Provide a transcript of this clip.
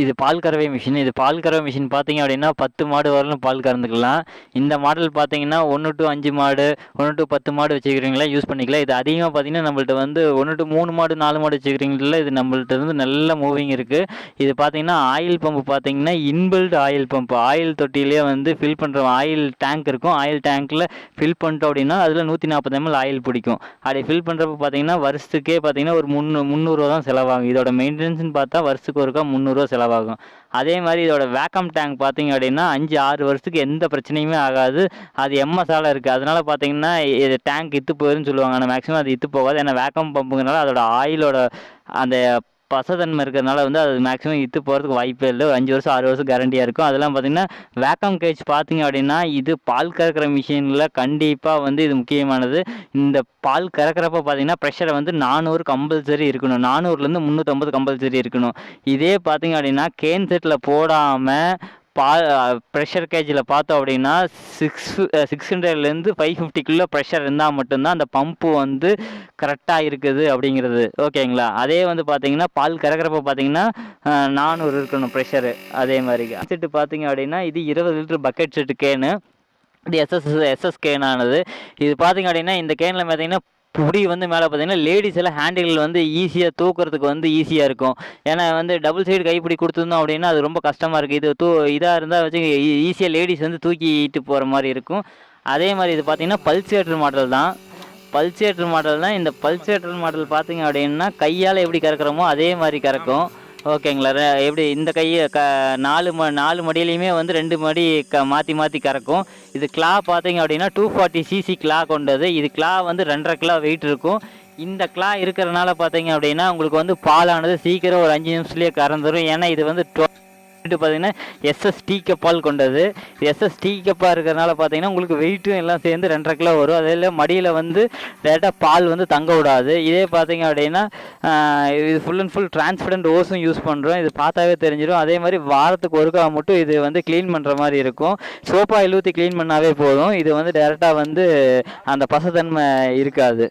இது பால் கறவை மிஷின் இது பால் கறவை மிஷின் பார்த்தீங்க அப்படின்னா பத்து மாடு வரலும் பால் கறந்துக்கலாம். இந்த மாடல் பார்த்தீங்கன்னா ஒன்று டு அஞ்சு மாடு ஒன்று டு பத்து மாடு வச்சுக்கிறீங்களா யூஸ் பண்ணிக்கலாம். இது அதிகமாக பார்த்தீங்கன்னா நம்மள்ட்ட வந்து ஒன்று டு மூணு மாடு நாலு மாடு வச்சுக்கிறீங்களா இது நம்மள்ட்ட இருந்து நல்ல மூவிங் இருக்குது இது பார்த்தீங்கன்னா ஆயில் பம்பு பார்த்தீங்கன்னா இன்பில்ட் ஆயில் பம்ப் ஆயில் தொட்டிலே வந்து ஃபில் பண்ணுற ஆயில் டேங்க் இருக்கும். ஆயில் டேங்க்கில் ஃபில் பண்ணிட்டோம் அப்படின்னா அதில் நூற்றி நாற்பது எம்எல் ஆயில் பிடிக்கும். அப்படி ஃபில் பண்ணுறப்ப பார்த்தீங்கன்னா வருஷத்துக்கே பார்த்தீங்கன்னா ஒரு முந்நூ முந்நூறுரூவா தான் செலவாகும். இதோட மெயின்டெனன்ஸ்னு பார்த்தா வருஷத்துக்கு ஒருக்கா முந்நூறுரூவா செலவாகும். அதே மாதிரி இதோட வேக்கம் டேங்க் பார்த்தீங்க அப்படின்னா அஞ்சு ஆறு வருஷத்துக்கு எந்த பிரச்சனையுமே ஆகாது. அது எம்எஸ்ஆல இருக்குது அதனால் பார்த்தீங்கன்னா இது டேங்க் இத்து போயிருன்னு சொல்லுவாங்க. ஆனால் மேக்ஸிமம் அது இத்து போகாது. ஏன்னா வேக்கம் பம்புங்கிறனால அதோட ஆயிலோட அந்த பசத்தன்மை இருக்கிறதுனால வந்து அது மேக்ஸிமம் இத்து போகிறதுக்கு வாய்ப்பே இல்லை. ஒரு அஞ்சு வருஷம் ஆறு வருஷம் கேரண்டியாக இருக்கும். அதெல்லாம் பார்த்தீங்கன்னா வேக்கம் கேஜ் பார்த்தீங்க அப்படின்னா இது பால் கறக்கிற மிஷினில் கண்டிப்பாக வந்து இது முக்கியமானது. இந்த பால் கறக்கிறப்ப பார்த்தீங்கன்னா ப்ரெஷரை வந்து நானூறு கம்பல்சரி இருக்கணும். நானூறுலேருந்து முந்நூற்றம்பது கம்பல்சரி இருக்கணும். இதே பார்த்தீங்க அப்படின்னா கேன் செட்டில் போடாமல் பால் ப்ரெஷர் கேஜில் பார்த்தோம் அப்படின்னா சிக்ஸ் சிக்ஸ் ஹண்ட்ரட்லேருந்து ஃபைவ் ஃபிஃப்டிக்குள்ளே ப்ரெஷர் இருந்தால் மட்டும்தான் அந்த பம்பு வந்து கரெக்டாக இருக்குது அப்படிங்கிறது. ஓகேங்களா அதே வந்து பார்த்தீங்கன்னா பால் கறக்கிறப்ப பார்த்தீங்கன்னா நானூறு இருக்கணும் ப்ரெஷரு அதே மாதிரி. செட்டு பார்த்தீங்க அப்படின்னா இது இருபது லிட்டர் பக்கெட் செட்டு கேனு இது எஸ்எஸ் எஸ்எஸ் கேனானது இது பார்த்தீங்க அப்படின்னா இந்த கேனில் பார்த்தீங்கன்னா புடி வந்து மேலே பார்த்தீங்கன்னா லேடிஸ் எல்லாம் ஹேண்டில் வந்து ஈஸியாக தூக்குறதுக்கு வந்து ஈஸியாக இருக்கும். ஏன்னா வந்து டபுள் சைடு கைப்பிடி கொடுத்துருந்தோம் அப்படின்னா அது ரொம்ப கஷ்டமாக இருக்குது இது தூ இதாக இருந்தால் வச்சு ஈஸியாக லேடிஸ் e, வந்து தூக்கிட்டு போகிற மாதிரி இருக்கும். அதே மாதிரி இது பார்த்தீங்கன்னா பல்சேட்டர் மாடல் தான். பல்சேட்டர் மாடல் தான். இந்த பல்சேட்டர் மாடல் பார்த்தீங்க அப்படின்னா கையால் எப்படி கறக்குறோமோ அதே மாதிரி கறக்கும். ஓகேங்களா. எப்படி இந்த கையை க நாலு ம நாலு மடியிலையுமே வந்து ரெண்டு மடி க மாற்றி மாற்றி கறக்கும். இது கிளா பார்த்தீங்க அப்படின்னா டூ ஃபார்ட்டி சிசி கிளா கொண்டது. இது கிளா வந்து ரெண்டரை கிலோ வெயிட் இருக்கும். இந்த கிளா இருக்கிறனால பார்த்தீங்க அப்படின்னா உங்களுக்கு வந்து பாலானது சீக்கிரம் ஒரு அஞ்சு நிமிஷத்துலேயே கறந்துடும் ஏன்னா இது வந்து வந்துட்டு பார்த்தீங்கன்னா எஸ்எஸ் டீ கப்பால் கொண்டது. எஸ்எஸ் டீ கப்பாக இருக்கிறனால பார்த்தீங்கன்னா உங்களுக்கு வெயிட்டும் எல்லாம் சேர்ந்து ரெண்டரை கிலோ வரும். அதில் மடியில் வந்து டேரெக்டாக பால் வந்து தங்க விடாது. இதே பார்த்தீங்க அப்படின்னா இது ஃபுல் அண்ட் ஃபுல் டிரான்ஸ்பரண்ட் ஓஸும் யூஸ் பண்ணுறோம் இது பார்த்தாவே தெரிஞ்சிடும். அதே மாதிரி வாரத்துக்கு ஒருக்கா மட்டும் இது வந்து க்ளீன் பண்ணுற மாதிரி இருக்கும். சோப்பா ஊற்றி க்ளீன் பண்ணாவே போதும். இது வந்து டேரெக்டாக வந்து அந்த பசத்தன்மை இருக்காது.